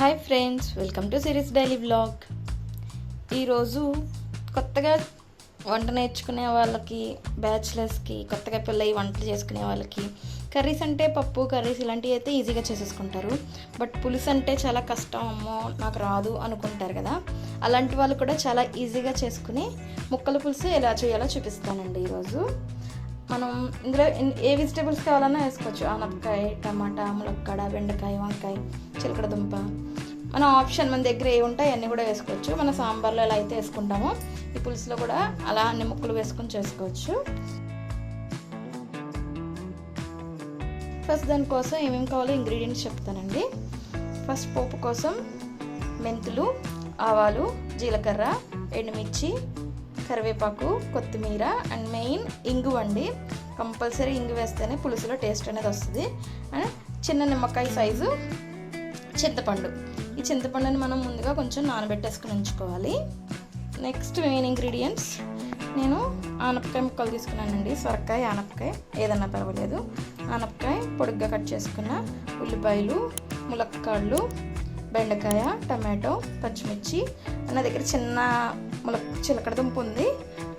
Hi friends welcome to Siri's daily blog ఈరోజు కొత్తగా వంట నేర్చుకునే వాళ్ళకి బ్యాచిలర్స్కి కొత్తగా పిల్లయి వంటలు చేసుకునే వాళ్ళకి కర్రీస్ అంటే పప్పు కర్రీస్ ఇలాంటివి అయితే ఈజీగా చేసేసుకుంటారు. బట్ పులుసు అంటే చాలా కష్టం అమ్మో నాకు రాదు అనుకుంటారు కదా. అలాంటి వాళ్ళు కూడా చాలా ఈజీగా చేసుకుని ముక్కల పులుసు ఎలా చేయాలో చూపిస్తానండి ఈరోజు. మనం ఇందులో ఏ వెజిటేబుల్స్ కావాలన్నా వేసుకోవచ్చు. ఆనపకాయ టమాటా ములక్కాడ బెండకాయ వంకాయ చిలకడ దుంప. మన ఆప్షన్ మన దగ్గర ఏ ఉంటాయి అన్నీ కూడా వేసుకోవచ్చు. మన సాంబార్లో ఎలా అయితే వేసుకుంటామో ఈ పులుసులో కూడా అలా అన్ని ముక్కలు వేసుకొని చేసుకోవచ్చు. ఫస్ట్ దానికోసం ఏమేమి కావాలో ఇంగ్రీడియంట్స్ చెప్తానండి. ఫస్ట్ పోపు కోసం మెంతులు ఆవాలు జీలకర్ర ఎండుమిర్చి కరివేపాకు కొత్తిమీర అండ్ మెయిన్ ఇంగు అండి. కంపల్సరీ ఇంగు వేస్తేనే పులుసులో టేస్ట్ అనేది వస్తుంది. అండ్ చిన్న నిమ్మకాయ సైజు చింతపండు. ఈ చింతపండుని మనం ముందుగా కొంచెం నానబెట్టేసుకుని ఉంచుకోవాలి. నెక్స్ట్ మెయిన్ ఇంగ్రీడియంట్స్ నేను ఆనపకాయ ముక్కలు తీసుకున్నానండి. సొరకాయ ఆనపకాయ ఏదన్నా పర్వాలేదు. ఆనపకాయ పొడుగ్గా కట్ చేసుకున్న ఉల్లిపాయలు ములక్కాళ్ళు బెండకాయ టమాటో పచ్చిమిర్చి. నా దగ్గర చిన్న ములక్ చిలకడదుంప ఉంది.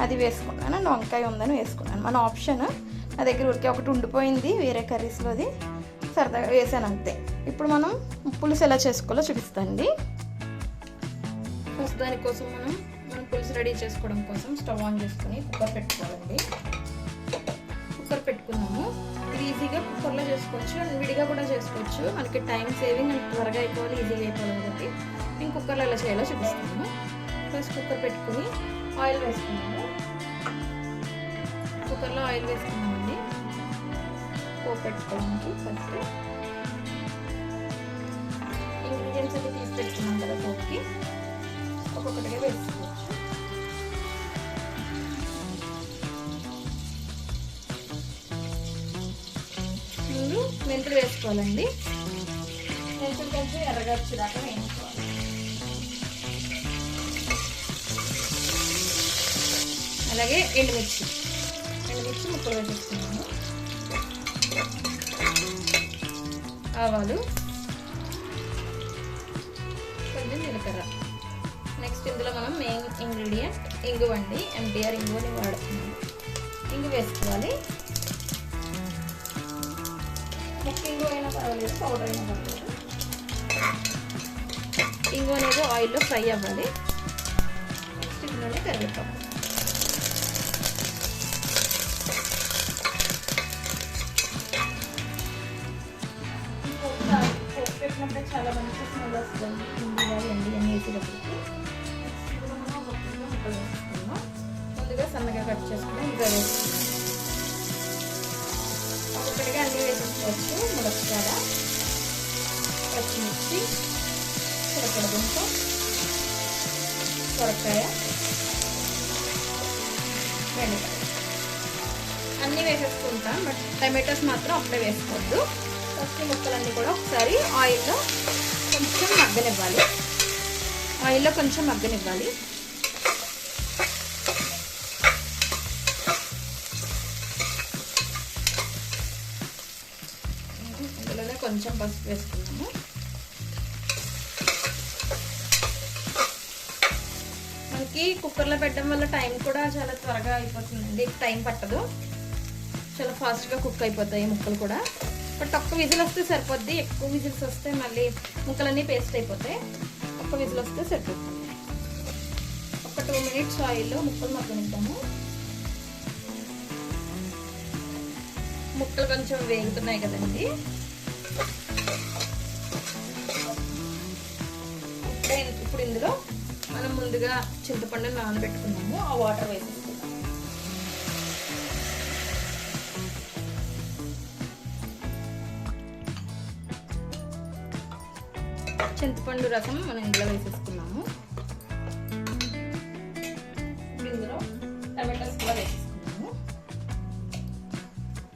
అది వేసుకున్నాను అండ్ వంకాయ ఉందని వేసుకున్నాను. మన ఆప్షన్ నా దగ్గర ఊరికే ఒకటి ఉండిపోయింది. వేరే కర్రీస్లోది సరదాగా వేసాను అంతే. ఇప్పుడు మనం పులుసు ఎలా చేసుకోవాలో చూపిస్తానండి ఫస్ట్ దానికోసం మనం మనం పులుసు రెడీ చేసుకోవడం కోసం స్టవ్ ఆన్ చేసుకుని కుక్కర్ పెట్టుకోవాలండి. కుక్కర్ పెట్టుకున్నాము. చేసుకోవచ్చు అండ్ విడిగా కూడా చేసుకోవచ్చు. మనకి టైం సేవింగ్ అండ్ త్వరగా అయిపోవాలి ఈజీగా అయిపోవాలి కాబట్టి నేను కుక్కర్లో ఎలా చేయాలో చూపిస్తాను. ఫస్ట్ కుక్కర్ పెట్టుకుని ఆయిల్ వేసుకున్నాము కుక్కర్లో ఆయిల్ వేసుకున్నామండి పోపు పెట్టుకోవడానికి ఫస్ట్ ఇంగ్రీడియంట్స్ అయితే తీసి పెట్టుకున్నాం కదా పోపుకి. ఒక్కొక్కటిగా వేసుకోవచ్చు. మెంతులు వేసుకోవాలండి. మెంతులు కొంచెం ఎర్రగా వచ్చేదాకా వేయించుకోవాలి. అలాగే ఎండుమిర్చి. ఎండుమిర్చి ముక్కలు వేసేసుకున్నాము ఆవాలు. కొంచెం జీలకర్ర. నెక్స్ట్ ఇందులో మనం మెయిన్ ఇంగ్రీడియంట్ ఇంగు అండి ఎంటీఆర్ ఇంగుని వాడుతున్నాము. ఇంగు వేసుకోవాలి. ముక్క ఇంగు అయినా పర్వాలేదు పౌడర్ అయినా పర్వాలేదు. అనేది ఆయిల్లో ఫ్రై అవ్వాలి. నెక్స్ట్ కరివేపాకు. చాలా మంచి స్మెల్ వస్తుంది. ఎండి అని వేసేటప్పటికి ముందుగా సన్నగా కట్ చేసుకుని ఇంకా వేసుకుందాం. అన్ని ములక్కాడ పచ్చిమిర్చి చిరకడ దుంప సొరకాయ బెండకాయ అన్నీ వేసేసుకుంటాం బట్ టమాటోస్ మాత్రం అప్పుడే వేసుకోవద్దు. ఫస్ట్ ముక్కలన్నీ కూడా ఒకసారి ఆయిల్లో కొంచెం మగ్గనివ్వాలి. ఆయిల్లో కొంచెం మగ్గనివ్వాలి ఇందులోనే కొంచెం పసుపు వేసుకున్నాము మనకి కుక్కర్లో పెట్టడం వల్ల టైం కూడా చాలా త్వరగా అయిపోతుందండి. టైం పట్టదు. చాలా ఫాస్ట్గా కుక్ అయిపోతాయి ముక్కలు కూడా. బట్ ఒక్క విజిల్ వస్తే సరిపోద్ది. ఎక్కువ విజిల్స్ వస్తే మళ్ళీ ముక్కలన్నీ పేస్ట్ అయిపోతాయి. ఒక్క విజిల్ వస్తే సరిపోతుంది. ఒక టూ మినిట్స్ ఆయిల్లో ముక్కలు మగ్గనిద్దాము. ముక్కలు కొంచెం వేగుతున్నాయి కదండి. ఇప్పుడు ఇందులో మనం ముందుగా చింతపండు నానబెట్టుకున్నాము. ఆ వాటర్ వేసేసుకుందాం. చింతపండు రసం మనం ఇందులో వేసేసుకున్నాము. ఇందులో టమాటాస్ కూడా వేసేసుకున్నాము.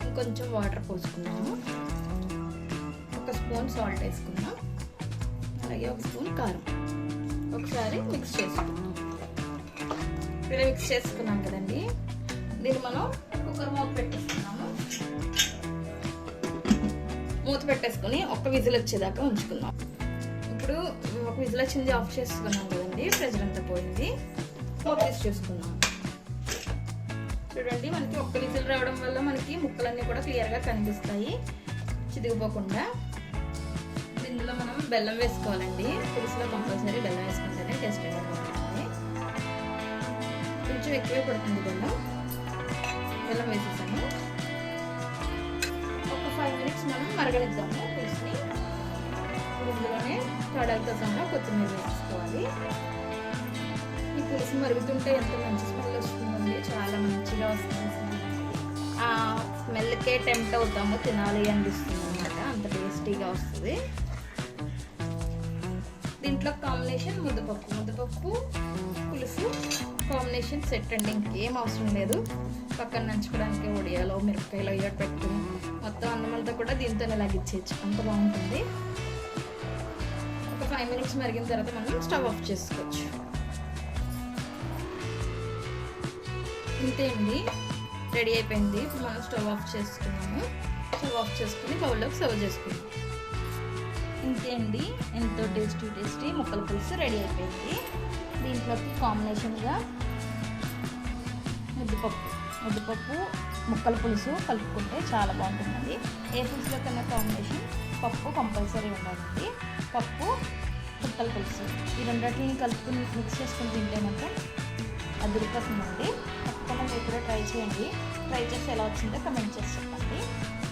ఇంకొంచెం వాటర్ పోసుకున్నాము. స్పూన్ సాల్ట్ వేసుకున్నాం అలాగే ఒక స్పూన్ కారం. ఒకసారి మిక్స్ చేసుకున్నాం ఇలా మిక్స్ చేసుకున్నాం కదండి. దీన్ని మనం కుక్కర్ మూత పెట్టేసుకున్నాము. మూత పెట్టేసుకుని ఒక్క విజిల్ వచ్చేదాకా ఉంచుకుందాం. ఇప్పుడు ఒక విజిల్ వచ్చింది ఆఫ్ చేసుకున్నాం కదండి. ప్రెజర్ అంతా పోయింది. మూత తీసి చూసుకున్నాం చూడండి మనకి ఒక్క విజిల్ రావడం వల్ల మనకి ముక్కలన్నీ కూడా క్లియర్గా కనిపిస్తాయి. చిదిగిపోకుండా. ఇందులో మనం బెల్లం వేసుకోవాలండి. పులుసులో కంపల్సరీ బెల్లం వేసుకుంటేనే టేస్ట్ అనేది ఉంటుంది కొంచెం ఎక్కువే పడుతుంది బెల్లం. బెల్లం వేసేసాము ఒక ఫైవ్ మినిట్స్ మనం మరగనిద్దాము పులుసుని. ఇందులోనే తడలతో సహా కొత్తిమీర వేసుకోవాలి. ఈ పులుసు మరుగుతుంటే ఎంత మంచి స్మెల్ వస్తుందండి. చాలా మంచిగా వస్తుంది ఆ స్మెల్కే టెంప్ట్ అవుతాము తినాలి అనిపిస్తుంది అనమాట అంత టేస్టీగా వస్తుంది. దీంట్లో కాంబినేషన్ ముద్దపప్పు. ముద్దపప్పు పులుసు కాంబినేషన్ సెట్ అండి. ఇంకేం అవసరం లేదు. పక్కన నంచుకోవడానికి ఒడియాలో మిరపకాయలు అయ్యో పెట్టుకుని మొత్తం అన్నమంతా కూడా దీంతో లాగిచ్చేయచ్చు. అంత బాగుంటుంది. ఒక ఫైవ్ మినిట్స్ మరిగిన తర్వాత మనం స్టవ్ ఆఫ్ చేసుకోవచ్చు. ఇంతే అండి రెడీ అయిపోయింది. ఇప్పుడు మనం స్టవ్ ఆఫ్ చేసుకున్నాము. స్టవ్ ఆఫ్ చేసుకుని బౌల్లోకి సర్వ్ చేసుకున్నాం ఇంతే అండి. ఎంతో టేస్టీ టేస్టీ ముక్కల పులుసు రెడీ అయిపోయింది. దీంట్లోకి కాంబినేషన్గా ముద్దుపప్పు ముద్దుపప్పు ముక్కల పులుసు కలుపుకుంటే చాలా బాగుంటుందండి. ఏ పులుసులో కన్నా కాంబినేషన్ పప్పు కంపల్సరీ ఉండాలండి. పప్పు ముక్కల పులుసు. ఈ రెండింటిని కలుపుకుని మిక్స్ చేసుకుని తింటే మాత్రం అదిరిపోతుందండి. తప్పకుండా మీరు కూడా ట్రై చేయండి. ట్రై చేసి ఎలా వచ్చిందో కమెంట్ చేసి చెప్పండి.